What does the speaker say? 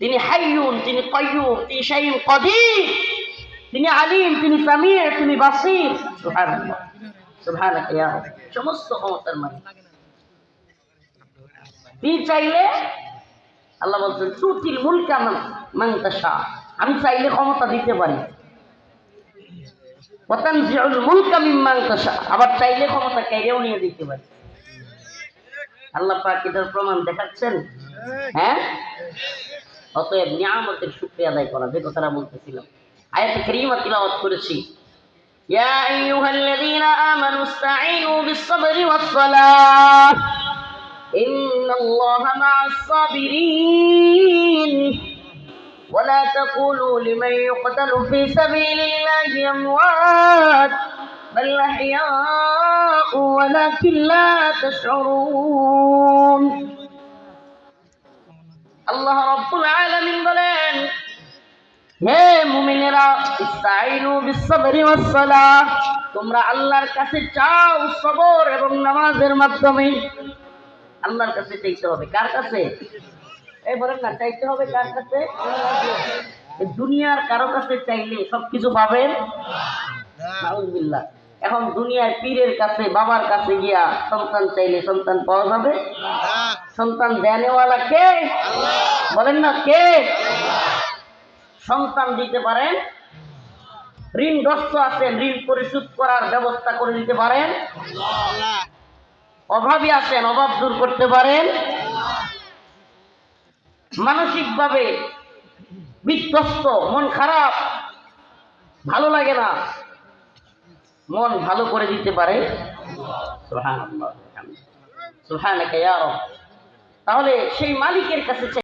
তিনি হাইয়ুন, তিনি কয়ুম তিনি শাইয়ুন কদির, তিনি আলিম, তিনি সামির তিনি বাসির। সমস্ত ক্ষমতার মালিক। তিনি চাইলে, আল্লাহ বলছেন, তুতিল মুলকা মান আমি চাইলে ক্ষমতা দিতে পারি। ওয়াতানজিউল মুলকা মিম্মান তাশা। আবার চাইলে ক্ষমতা কেড়েও নিয়ে দিতে পারি। আল্লাহ পাক এটার প্রমাণ দেখাচ্ছেন? হ্যাঁ? অতএব নিয়ামতের শুকরিয়া আদায় করা যে কথাটা বলতেছিলাম আয়াত কারীমা তিলাওয়াত করেছি يا أيها الذين آمنوا استعينوا بالصبر والصلاة إن الله مع الصابرين ولا تقولوا لمن يقتل في سبيل الله أموات بل أحياء ولكن لا تشعرون আল্লাহ রব্বুল আলামিন বলেন হে মুমিনেরা ইস্তাইনু বিসসাবরি ওয়াসসালাহ। তোমরা আল্লাহর কাছে চাও সবর এবং নামাজের মাধ্যমে। আল্লাহর কাছে চাইতে হবে। কার কাছে? এই বলেন না চাইতে হবে কার কাছে? দুনিয়ার কারও কাছে চাইলে সবকিছু পাবেন। নাউজুবিল্লাহ। এখন দুনিয়ায় পীরের কাছে বাবার কাছে গিয়া সন্তান চাইলে সন্তান পাওয়া যাবে। সন্তান দেনেওয়ালা কে? বলেন না কে? সন্তান দিতে পারেন। ঋণগ্রস্ত আছেন ঋণ পরিশোধ করার ব্যবস্থা করে দিতে পারেন। অভাবী আছেন, অভাব দূর করতে পারেন। মানসিকভাবে বিধ্বস্ত, মন খারাপ, ভালো লাগে না। মন ভালো করে দিতে পারে। তাহলে সেই মালিকের কাছে